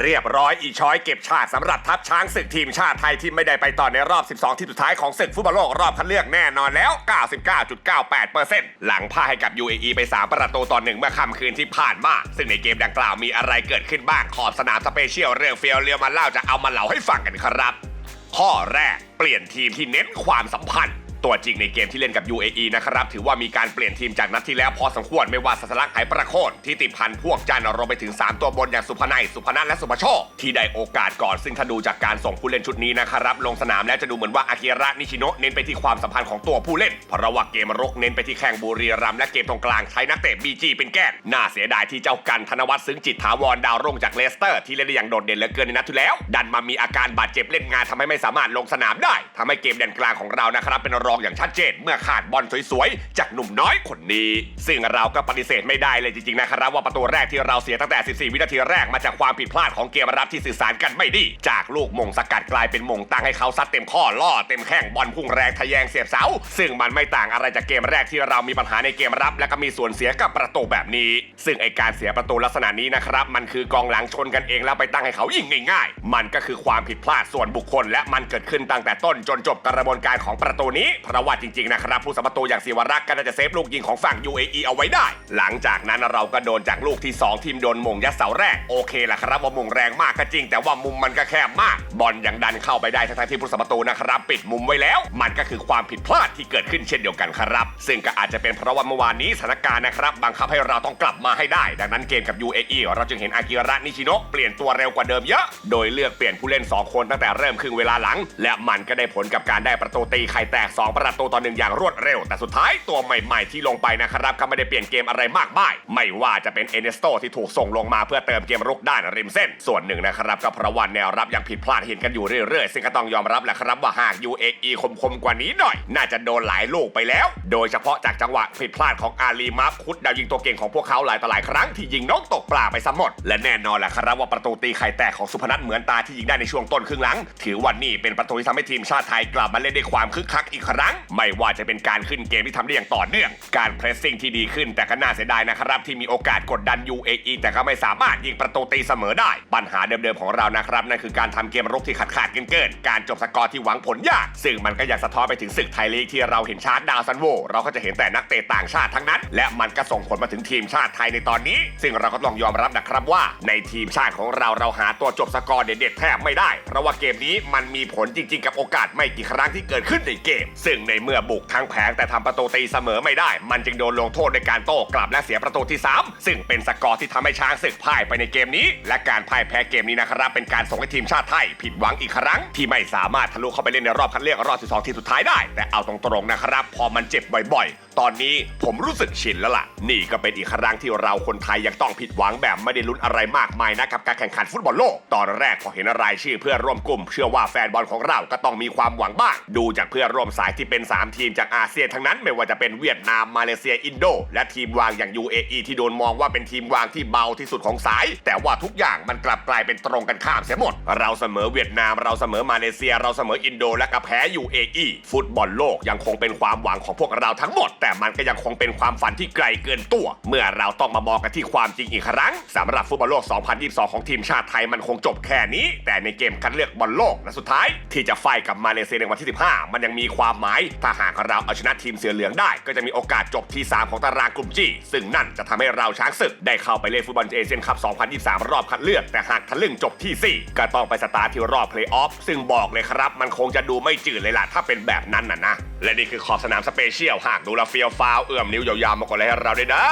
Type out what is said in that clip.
เรียบร้อยอีช้อยเก็บชาติสำหรับทัพช้างศึกทีมชาติไทยที่ไม่ได้ไปต่อในรอบ 12 ที่สุดท้ายของศึกฟุตบอลโลกรอบคัดเลือกแน่นอนแล้ว 99.98%หลังพ่ายให้กับ UAE ไป 3 ประตูต่อหนึ่งเมื่อค่ำคืนที่ผ่านมา ซึ่งในเกมดังกล่าวมีอะไรเกิดขึ้นบ้างขอบสนามสเปเชียลเรื่องเฟียวเรียวมาเล่าจะเอามาเล่าให้ฟังกันครับ ข้อแรกเปลี่ยนทีมที่เน้นความสัมพันธ์ ตัวจริงในเกมที่เล่นกับ UAE นะครับ ถือว่ามีการเปลี่ยนทีมจากนัดที่แล้วพอสมควรไม่ว่าสัสลักไหประโคนที่ติดพันพวกจันร์รวมไปถึง 3 ตัวบนอย่างสุพนัยสุพนัทและสุภโชคที่ได้โอกาสก่อนซึ่งถ้าดูจากการส่งผู้เล่นชุดนี้นะครับลงสนามแล้วจะดูเหมือนว่าอากิระนิชิโนะเน้นไปที่ความสัมพันธ์ของตัวผู้เล่นเพราะว่าเกมรุกเน้นไปที่แข่งบุรีรัมย์และเกมตรงกลางใช้นักเตะบีจีเป็นแกนน่าเสียดายที่เจ้ากันธนวัฒน์ซึ้งจิตถาวรดาวรุ่งจากเลสเตอร์ที่เล่นได้อย่างโดดเด่นเหลือเกินในนัดที่แล้ว ดันมามีอาการบาดเจ็บเล่นงานทำให้ไม่สามารถลงสนามได้ทำให้เกมแดนกลางของเรานะครับเป็นรองอย่างชัดเจนเมื่อขาดบอลสวยๆ จากหนุ่มน้อยคนนี้ ซึ่งเราก็ปฏิเสธไม่ได้เลยจริงๆนะครับว่าประตูแรกที่เราเสียตั้งแต่ 14 วินาทีแรกมาจากความผิดพลาดของเกมรับที่สื่อสารกันไม่ดี จากลูกมงสกัดกลายเป็นมงตั้งให้เขาซัดเต็มข้อล่อเต็มแข้งบอลพุ่งแรงทะแยงเสียบเสา ซึ่งมันไม่ต่างอะไรจากเกมแรกที่เรามีปัญหาในเกมรับ และก็มีส่วนเสียกับประตูแบบนี้ ซึ่งไอการเสียประตูลักษณะนี้นะครับมันคือกองหลังชนกันเองแล้วไปตั้งให้เขายิงง่าย ๆ มันก็คือความผิดพลาดส่วนบุคคล และมันเกิดขึ้นตั้งแต่ต้นจนจบกระบวนการของประตูนี้เพราะว่าจริงๆนะครับผู้สัมประตูอย่างศิวรักษ์ก็น่าจะเซฟลูกยิงของฝั่ง UAE เอาไว้ได้ หลังจากนั้นเราก็โดนจากลูกที่ 2 ทีมโดนมงยัดเสาแรกโอเคละครับว่ามงแรงมากก็จริง แต่ว่ามุมมันก็แคบมาก บอลยังดันเข้าไปได้ทั้งๆที่ผู้สัมประตูนะครับ ปิดมุมไว้แล้ว มันก็คือความผิดพลาดที่เกิดขึ้นเช่นเดียวกันครับ ซึ่งก็อาจจะเป็นเพราะว่าเมื่อวานนี้สถานการณ์นะครับบังคับให้เราต้องกลับมาให้ได้ ดังนั้นเกมกับ UAE เราจึงเห็นอากิระนิชิโนะเปลี่ยนตัวเร็วกว่าเดิมเยอะ โดยเลือกเปลี่ยนผู้เล่น 2 คนตั้งแต่เริ่มครึ่งเวลาหลัง และมันก็ได้ผลกับการได้ประตูตีไข่แตก2ประตูต่อหนึ่งอย่างรวดเร็ว แต่สุดท้ายตัวใหม่ๆที่ลงไปนะครับก็ไม่ได้เปลี่ยนเกมอะไรมากมาย ไม่ว่าจะเป็นเอเนสโตที่ถูกส่งลงมาเพื่อเติมเกมรุกด้านริมเส้น ส่วนหนึ่งนะครับก็เพราะว่าแนวรับยังผิดพลาดเห็นกันอยู่เรื่อยๆ ซึ่งก็ต้องยอมรับแหละครับว่าหาก UAE คมๆกว่านี้หน่อย น่าจะโดนหลายลูกไปแล้ว โดยเฉพาะจากจังหวะผิดพลาดของอาลีมาฟคุดดาวยิงตัวเก่งของพวกเขาหลายต่อหลายครั้งที่ยิงนกตกปลาไปซะหมด และแน่นอนแหละครับว่าประตูตีไข่แตกของสุพนัทเหมือนตาที่ยิงได้ในช่วงต้นครึ่งหลัง ถือว่านี่เป็นประตูที่ทำให้ทีมชาติไทยกลับมาเล่นด้วยความคึกคักอีกครั้งไม่ว่าจะเป็นการขึ้นเกมที่ทำได้อย่างต่อเนื่อง การเพรสซิ่งที่ดีขึ้นแต่ก็น่าเสียดายนะครับ ที่มีโอกาสกดดัน UAE แต่ก็ไม่สามารถยิงประตูตีเสมอได้ ปัญหาเดิมๆของเรานะครับนั่นคือการทำเกมรุกที่ขาดขาดเกินๆการจบสกอร์ที่หวังผลยาก ซึ่งมันก็ยากสะท้อนไปถึงศึกไทยลีกที่เราเห็นชาร์ตดาวซันโวเราก็จะเห็นแต่นักเตะต่างชาติทั้งนั้น และมันก็ส่งผลมาถึงทีมชาติไทยในตอนนี้ ซึ่งเราก็ต้องยอมรับนะครับว่า ในทีมชาติของเราเราหาตัวจบสกอร์เด็ดๆแทบไม่ได้เพราะว่าเกมนี้มันมีผลจริงๆ กับโอกาสไม่กี่ครั้งที่เกิดขึ้นในเกมซึ่งในเมื่อบุกทั้งแผงแต่ทำประตูตีเสมอไม่ได้ มันจึงโดนลงโทษในการโต้กลับและเสียประตูที่ 3 ซึ่งเป็นสกอร์ที่ทำให้ช้างศึกพ่ายไปในเกมนี้ และการพ่ายแพ้เกมนี้นะครับเป็นการส่งให้ทีมชาติไทยผิดหวังอีกครั้ง ที่ไม่สามารถทะลุเข้าไปเล่นในรอบคัดเลือกรอบ12ทีมสุดท้ายได้ แต่เอาตรงๆนะครับ พอมันเจ็บบ่อยๆ ตอนนี้ผมรู้สึกชินแล้วล่ะ นี่ก็เป็นอีกครั้งที่เราคนไทยยังต้องผิดหวังแบบไม่ได้ลุ้นอะไรมากมายนะกับการแข่งขันฟุตบอลโลก ตอนแรกพอเห็นรายชื่อเพื่อนร่วมกลุ่ม เชื่อว่าแฟนบอลของเราก็ต้องมีความหวังบ้าง ดูจากเพื่อนร่วมสายที่เป็น 3 ทีมจากอาเซียนทั้งนั้นไม่ว่าจะเป็นเวียดนามมาเลเซียอินโด และทีมวางอย่าง UAE ที่โดนมองว่าเป็นทีมวางที่เบาที่สุดของสาย แต่ว่าทุกอย่างมันกลับกลายเป็นตรงกันข้ามเสียหมด เราเสมอเวียดนามเราเสมอมาเลเซีย เราเสมออินโด และก็แพ้ UAE ฟุตบอลโลกยังคงเป็นความหวังของพวกเราทั้งหมด แต่มันก็ยังคงเป็นความฝันที่ไกลเกินตัว เมื่อเราต้องมามองกันที่ความจริงอีกครั้งสำหรับฟุตบอลโลก 2022 ของทีมชาติไทยมันคงจบแค่นี้ แต่ในเกมคัดเลือกบอลโลกนัดสุดท้าย ที่จะไฟกับมาเลเซียในวันที่ 15 มันยังมีความหมาย ถ้าหากเราเอาชนะทีมเสือเหลืองได้ ก็จะมีโอกาสจบที่ 3 ของตารางกลุ่มจีซึ่งนั่นจะทำให้เราช้างศึกได้เข้าไปเล่นฟุตบอลเอเชียนคัพ 2023 รอบคัดเลือก แต่หากทะลึ่งจบทีสี่ 4 ก็ต้องไปสตาร์ทที่รอบเพลย์ออฟซึ่งบอกเลยครับ มันคงจะดูไม่จืดเลยล่ะถ้าเป็นแบบนั้นน่ะนะและนี่คือขอบสนามสเปเชียลหากดูแลเฟียวฟาวเอื้อมนิ้วยาวๆมาก่อนเลยให้เราด้วยนะ